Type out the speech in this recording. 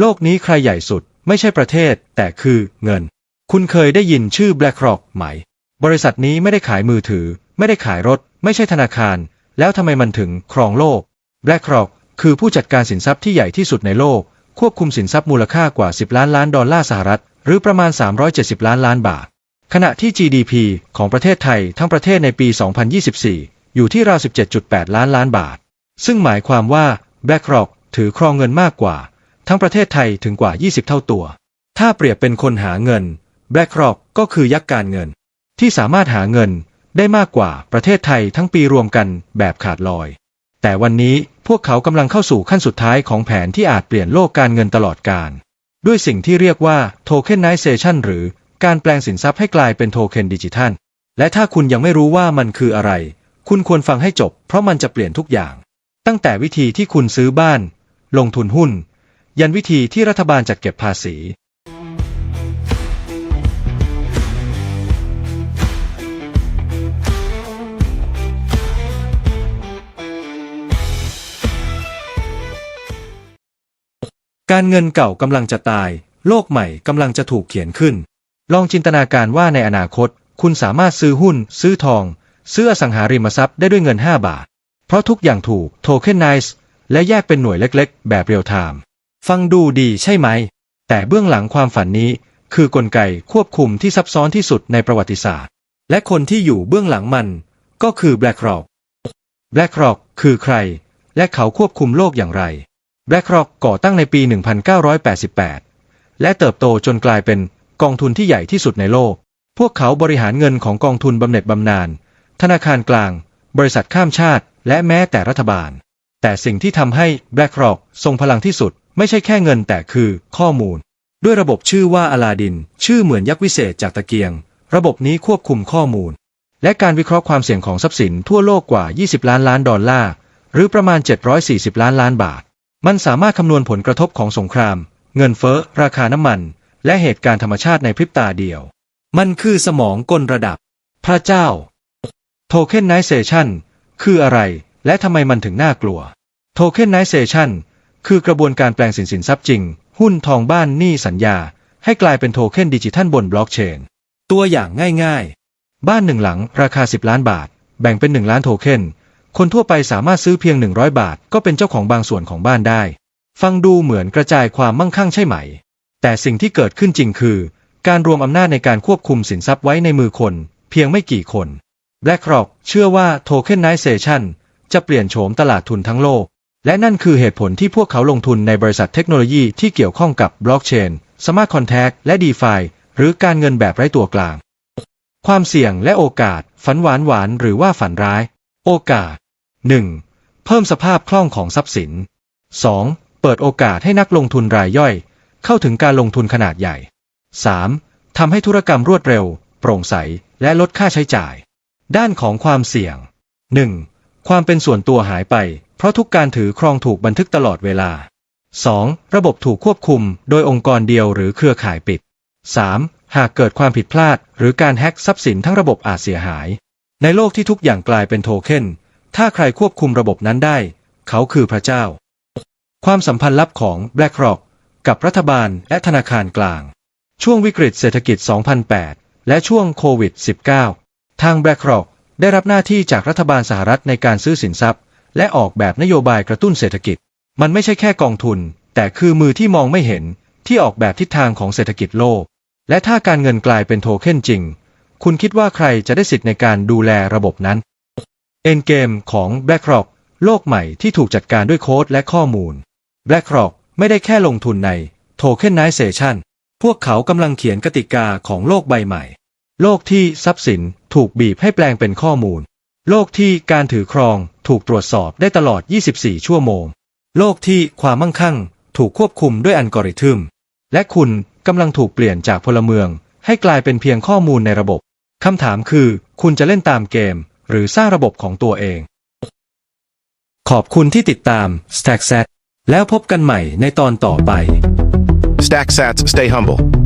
โลกนี้ใครใหญ่สุดไม่ใช่ประเทศ แต่คือเงิน คุณเคยได้ยินชื่อ BlackRock ไหม บริษัทนี้ไม่ได้ขายมือถือ ไม่ได้ขายรถ ไม่ใช่ธนาคาร แล้วทำไมมันถึงครองโลก BlackRock คือผู้จัดการสินทรัพย์ที่ใหญ่ที่สุดในโลก ควบคุมสินทรัพย์มูลค่ากว่า 10 ล้านล้านดอลลาร์สหรัฐ หรือประมาณ 370 ล้านล้านบาท ขณะที่ GDP ของประเทศไทยทั้งประเทศในปี 2024 อยู่ที่ราว 17.8 ล้านล้านบาท ซึ่งหมายความว่า BlackRock ถือครองเงินมากกว่า ทั้งประเทศไทยถึงกว่า 20 เท่าตัว ถ้าเปรียบเป็นคนหาเงิน BlackRock ก็คือยักษ์การเงิน ที่สามารถหาเงินได้มากกว่าประเทศไทยทั้งปีรวมกันแบบขาดลอย แต่วันนี้พวกเขากำลังเข้าสู่ขั้นสุดท้ายของแผนที่อาจเปลี่ยนโลกการเงินตลอดกาลด้วยสิ่งที่เรียกว่า tokenization หรือการแปลงสินทรัพย์ให้กลายเป็นโทเค็นดิจิทัล และถ้าคุณยังไม่รู้ว่ามันคืออะไร คุณควรฟังให้จบเพราะมันจะเปลี่ยนทุกอย่าง ตั้งแต่วิธีที่คุณซื้อบ้าน ลงทุนหุ้น ยันวิธีที่รัฐบาลจัดเก็บภาษี การเงินเก่ากำลังจะตาย โลกใหม่กำลังจะถูกเขียนขึ้น ลองจินตนาการว่าในอนาคต คุณสามารถซื้อหุ้น ซื้อทอง ซื้ออสังหาริมทรัพย์ได้ด้วยเงิน 5 บาท เพราะทุกอย่างถูกโทเค็นไนซ์และแยกเป็นหน่วยเล็ก ๆ แบบเรียลไทม์ ฟังดูดีใช่ไหม แต่เบื้องหลังความฝันนี้ คือกลไกควบคุมที่ซับซ้อนที่สุดในประวัติศาสตร์ และคนที่อยู่เบื้องหลังมัน ก็คือ BlackRock BlackRock คือใคร และเขาควบคุมโลกอย่างไร BlackRock ก่อตั้งในปี 1988 และเติบโตจนกลายเป็นกองทุนที่ใหญ่ที่สุดในโลก พวกเขาบริหารเงินของกองทุนบำเหน็จบำนาญ ธนาคารกลาง บริษัทข้ามชาติ และแม้แต่รัฐบาล แต่สิ่งที่ทำให้ BlackRock ทรงพลังที่สุด ไม่ใช่แค่เงินแต่คือข้อมูล ด้วยระบบชื่อว่าอลาดิน ชื่อเหมือนยักษ์วิเศษจากตะเกียง ระบบนี้ควบคุมข้อมูล และการวิเคราะห์ความเสี่ยงของทรัพย์สินทั่วโลกกว่า 20 ล้านล้านดอลลาร์ หรือประมาณ 740 ล้านล้านบาท มันสามารถคำนวณผลกระทบของสงคราม เงินเฟ้อ ราคาน้ำมัน และเหตุการณ์ธรรมชาติในพริบตาเดียว มันคือสมองกลระดับ พระเจ้า Tokenization คืออะไร และทำไมมันถึงน่ากลัว Tokenization คื คือกระบวนการแปลงสินสินทรัพย์จริง หุ้นทองบ้านหนี้สัญญา ให้กลายเป็นโทเค็นดิจิทัลบนบล็อกเชน ตัวอย่างง่ายๆ บ้านหนึ่งหลังราคา 10 ล้านบาท แบ่งเป็น 1 ล้านโทเค็นคนทั่วไปสามารถซื้อเพียง 100 บาท ก็เป็นเจ้าของบางส่วนของบ้านได้ ฟังดูเหมือนกระจายความมั่งคั่งใช่ไหม แต่สิ่งที่เกิดขึ้นจริงคือ การรวมอำนาจในการควบคุมสินทรัพย์ไว้ในมือคน เพียงไม่กี่คน BlackRock เชื่อว่า Tokenization จะเปลี่ยนโฉมตลาดทุนทั้งโลก และนั่นคือเหตุผลที่พวกเขาลงทุนในบริษัทเทคโนโลยีที่เกี่ยวข้องกับบล็อกเชน Smart Contract และ DeFi หรือการเงินแบบไร้ตัวกลาง ความเสี่ยงและโอกาส ฝันหวานหวานหรือว่าฝันร้าย โอกาส 1. เพิ่มสภาพคล่องของทรัพย์สิน 2. เปิดโอกาสให้นักลงทุนรายย่อย เข้าถึงการลงทุนขนาดใหญ่ 3. ทำให้ธุรกรรมรวดเร็ว โปร่งใส และลดค่าใช้จ่าย ด้านของความเสี่ยง 1. ความเป็นส่วนตัวหายไป ราะทุกการถือครองถูกบันทึกตลอดเวลา 2. ระบบถูกควบคุม โดยองค์กรเดียวหรือเครือข่ายปิด 3. หากเกิดความผิดพลาด หรือการแฮ็กทรัพย์สินทั้งระบบอาจเสียหาย ในโลกที่ทุกอย่างกลายเป็นโทเค็นถ้าใครควบคุมระบบนั้นได้ เขาคือพระเจ้า ความสัมพันธ์ลับของ BlackRock กับรัฐบาลและธนาคารกลาง ช่วงวิกฤตเศรษฐกิจ 2008 และช่วงโควิด -19 ทาง BlackRock ได้รับหน้าที่จากรัฐบาลสหรัฐในการซื้อสินทรัพย์ และออกแบบนโยบายกระตุ้นเศรษฐกิจ มันไม่ใช่แค่กองทุน แต่คือมือที่มองไม่เห็นที่ออกแบบทิศทางของเศรษฐกิจโลก และถ้าการเงินกลายเป็นโทเค็นจริง คุณคิดว่าใครจะได้สิทธิ์ในการดูแลระบบนั้น Endgame ของ BlackRock โลกใหม่ที่ถูกจัดการด้วยโค้ดและข้อมูล BlackRock ไม่ได้แค่ลงทุนใน Tokenization พวกเขากำลังเขียนกติกาของโลกใบใหม่ โลกที่ทรัพย์สินถูกบีบให้แปลงเป็นข้อมูล โลกที่การถือครองถูกตรวจสอบได้ตลอด 24 ชั่วโมง โลกที่ความมั่งคั่งถูกควบคุมด้วยอัลกอริทึม และคุณกำลังถูกเปลี่ยนจากพลเมือง ให้กลายเป็นเพียงข้อมูลในระบบ คำถามคือ คุณจะเล่นตามเกม หรือสร้างระบบของตัวเอง ขอบคุณที่ติดตาม StackSat แล้วพบกันใหม่ในตอนต่อไป Stack sats, stay humble.